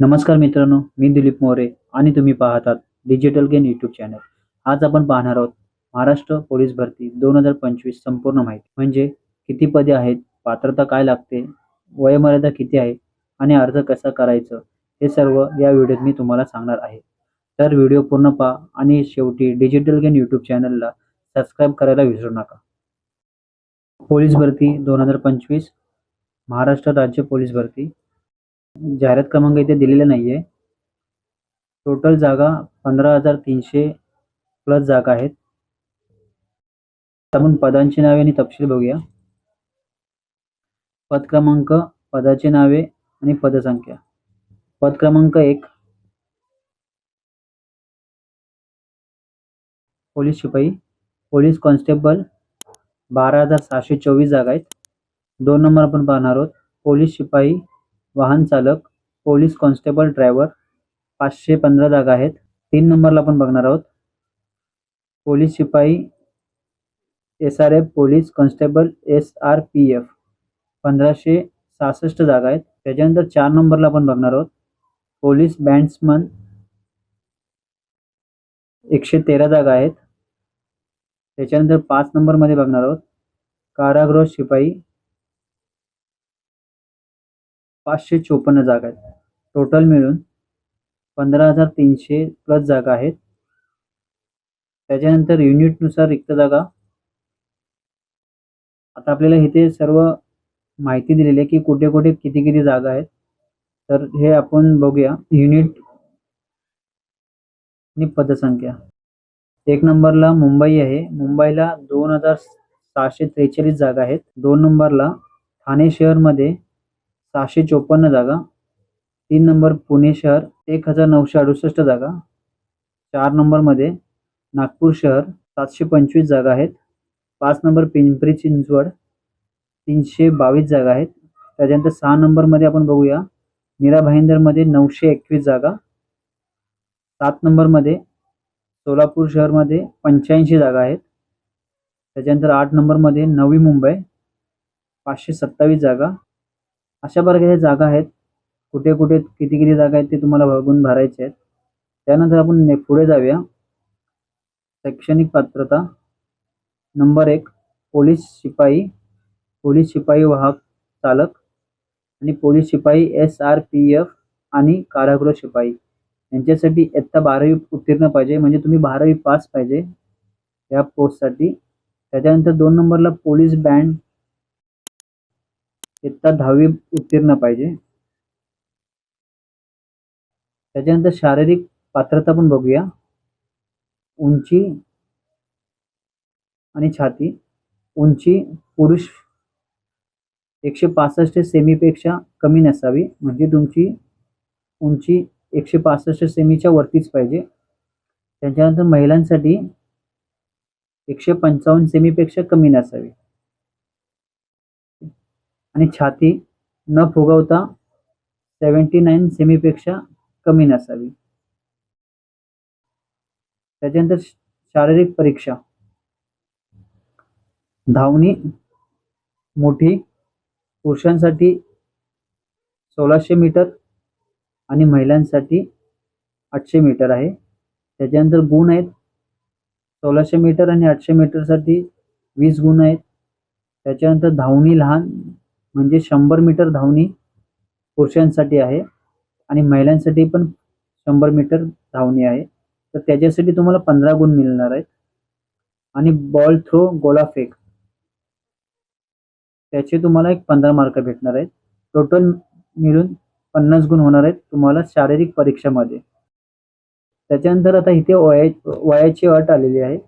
नमस्कार मित्रांनो मी दिलीप मोरे आणि तुम्ही पाहतात डिजिटल गेन यूट्यूब चॅनल आज आपण पाहणार आहोत महाराष्ट्र पोलीस भरती दोन हजार पंचवीस संपूर्ण माहिती. म्हणजे किती पदे आहेत पात्रता काय लागते वयोमर्यादा किती आहे आणि अर्ज कसा करायचं हे सर्व या व्हिडिओत मी तुम्हाला सांगणार आहे. तर व्हिडिओ पूर्ण पहा आणि शेवटी डिजिटल गेन यूट्यूब चॅनलला सबस्क्राईब करायला विसरू नका. पोलीस भरती दोन हजार पंचवीस महाराष्ट्र राज्य पोलीस भरती जाहिरात क्रमांक इथे दिलेला नाही आहे टोटल जागा पंधरा हजार तीनशे प्लस जागा आहेत. आपण पदांची नावे आणि तपशील बघूया. पद क्रमांक पदाची नावे आणि पदसंख्या. पद क्रमांक एक. पोलीस शिपाई पोलीस कॉन्स्टेबल बारा हजार सहाशे चोवीस जागा आहेत. दोन नंबर आपण पाहणार आहोत. पोलीस शिपाई वाहन चालक पोलीस कॉन्स्टेबल ड्रायव्हर पाचशे पंधरा जागा आहेत. तीन नंबरला आपण बघणार आहोत. पोलीस शिपाई S R F police constable S R P F पंधराशे सहासष्ट जागा आहेत. त्याच्यानंतर चार नंबरला आपण बघणार आहोत. पोलीस बँड्समन एकशे तेरा जागा आहेत. त्याच्यानंतर पाच नंबरमध्ये बघणार आहोत. कारागृह शिपाई पाचशे चोपन्न जागा आहेत. टोटल मिळून पंधरा हजार तीनशे प्लस जागा आहेत. त्याच्यानंतर युनिटनुसार रिक्त जागा. आता आपल्याला इथे सर्व माहिती दिलेली आहे की कुठे कुठे किती किती जागा आहेत. तर हे आपण बघूया. युनिट आणि पदसंख्या. एक नंबरला मुंबई आहे. मुंबईला दोन हजार सहाशे त्रेचाळीस जागा आहेत. दोन नंबरला ठाणे शहरमध्ये सहाशे चोपन्न जागा. तीन नंबर पुणे शहर एक हजार नऊशे अडुसष्ट जागा. चार नंबरमध्ये नागपूर शहर सातशे पंचवीस जागा आहेत. पाच नंबर पिंपरी चिंचवड तीनशे बावीस जागा आहेत. त्याच्यानंतर सहा नंबरमध्ये आपण बघूया मीरा भाईंदरमध्ये नऊशे एकवीस जागा. सात नंबरमध्ये सोलापूर शहरमध्ये पंच्याऐंशी जागा आहेत. त्याच्यानंतर आठ नंबरमध्ये नवी मुंबई पाचशे सत्तावीस जागा. अशा प्रकारे जागा आहेत. कुठे कुठे किती किती जागा आहेत ते तुम्हाला बघून भरायचे आहेत. त्यानंतर आपण पुढे जाऊया. शैक्षणिक पात्रता. नंबर एक पोलीस शिपाई. पोलीस शिपाई वाहक चालक. आणि पोलीस शिपाई एस आर पी एफ आणि कारागृह शिपाई. यांच्यासाठी इयत्ता बारावी उत्तीर्ण पाहिजे. म्हणजे तुम्ही बारावी पास पाहिजे या पोस्टसाठी त्याच्यानंतर दोन नंबरला पोलीस बँड इत्ता दहावी उत्तीर्ण पाहिजे. त्याच्यानंतर शारीरिक पात्रता पण बघूया. उंची आणि छाती. उंची पुरुष एकशे पासष्ट सेमीपेक्षा कमी नसावी. म्हणजे तुमची उंची एकशे पासष्ट सेमीच्या वरतीच पाहिजे. त्याच्यानंतर महिलांसाठी एकशे पंचावन्न सेमीपेक्षा कमी नसावी. आणि छाती न फुगवता सेवन्टी नाईन सेमीपेक्षा कमी नसावी. त्याच्यानंतर शारीरिक परीक्षा. धावणी मोठी पुरुषांसाठी सोळाशे मीटर आणि महिलांसाठी आठशे मीटर आहे. त्याच्यानंतर गुण आहेत सोळाशे मीटर आणि आठशे मीटरसाठी वीस गुण आहेत. त्याच्यानंतर धावणी लहान म्हणजे शंभर मीटर धावणे पुरुषांसाठी आहे आणि महिलांसाठी पण शंभर मीटर धावणी आहे. तर त्याच्यासाठी तुम्हाला पंधरा गुण मिळणार आहेत. आणि बॉल थ्रो गोलाफेक त्याचे तुम्हाला एक पंधरा मार्क भेटणार आहेत. टोटल मिळून पन्नास गुण होणार आहेत तुम्हाला शारीरिक परीक्षेमध्ये. त्याच्यानंतर आता इथे वया वयाची अट आलेली आहे.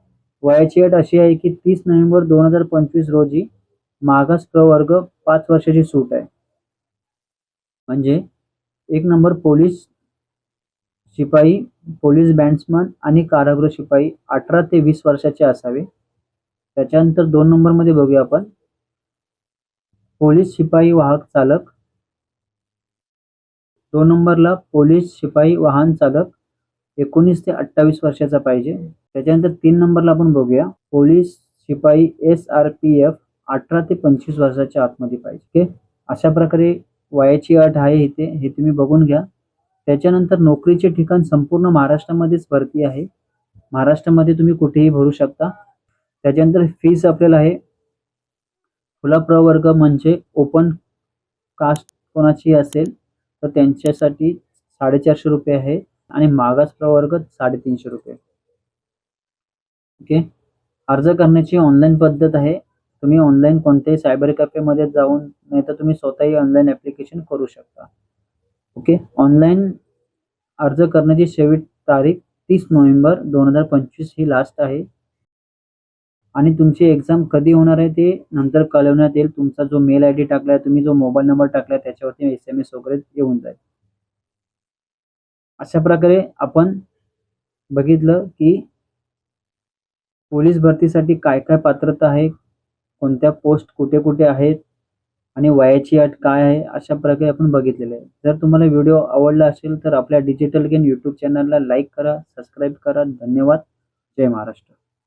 वयाची अट अशी आहे की तीस नोव्हेंबर दोन हजार पंचवीस रोजी मागास प्रवर्ग पाच वर्षाची सूट आहे. म्हणजे एक नंबर पोलीस शिपाई पोलीस बँड्समन आणि कारागृह शिपाई अठरा ते वीस वर्षाचे असावे. त्याच्यानंतर दोन नंबरमध्ये बघूया आपण. पोलीस शिपाई वाहक चालक. दोन नंबरला पोलीस शिपाई वाहन चालक. एकोणीस ते अठ्ठावीस वर्षाचा पाहिजे. त्याच्यानंतर तीन नंबरला आपण बघूया. पोलीस शिपाई एस आर पी एफ अठरा ते पंचवीस वर्षाच्या आतमध्ये पाहिजे. ओके? अशा प्रकारे वयाची अट आहे इथे हे तुम्ही बघून घ्या. त्याच्यानंतर नोकरीचे ठिकाण संपूर्ण महाराष्ट्रामध्येच भरती आहे. महाराष्ट्रामध्ये तुम्ही कुठेही भरू शकता. त्याच्यानंतर फीस आपल्याला आहे. खुला प्रवर्ग म्हणजे ओपन कास्ट कोणाची असेल तर त्यांच्यासाठी साडेचारशे रुपये आहे आणि मागास प्रवर्ग साडेतीनशे रुपये. ओके? अर्ज करण्याची ऑनलाईन पद्धत आहे. तुम्ही ऑनलाईन कोणत्याही सायबर कॅफेमध्ये जाऊन नाही तर तुम्ही स्वतःही ऑनलाईन ॲप्लिकेशन करू शकता. ओके ऑनलाईन अर्ज करण्याची शेवट तारीख तीस नोव्हेंबर दोन हजार पंचवीस ही लास्ट आहे. आणि तुमची एक्झाम कधी होणार आहे ते नंतर कळवण्यात येईल. तुमचा जो मेल आय डी टाकला आहे तुम्ही जो मोबाईल नंबर टाकला आहे त्याच्यावरती एस एम एस वगैरे येऊन जाईल. अशा प्रकारे आपण बघितलं की पोलीस भरतीसाठी काय काय पात्रता आहे कोणत्या पोस्ट कुठे कुठे आहेत आणि वयाची अट काय आहे अशा प्रकारे आपण बघितलेलं आहे. जर तुम्हाला व्हिडिओ आवडला असेल तर आपल्या डिजिटल गेन यूट्यूब चॅनलला लाईक करा सबस्क्राईब करा. धन्यवाद. जय महाराष्ट्र.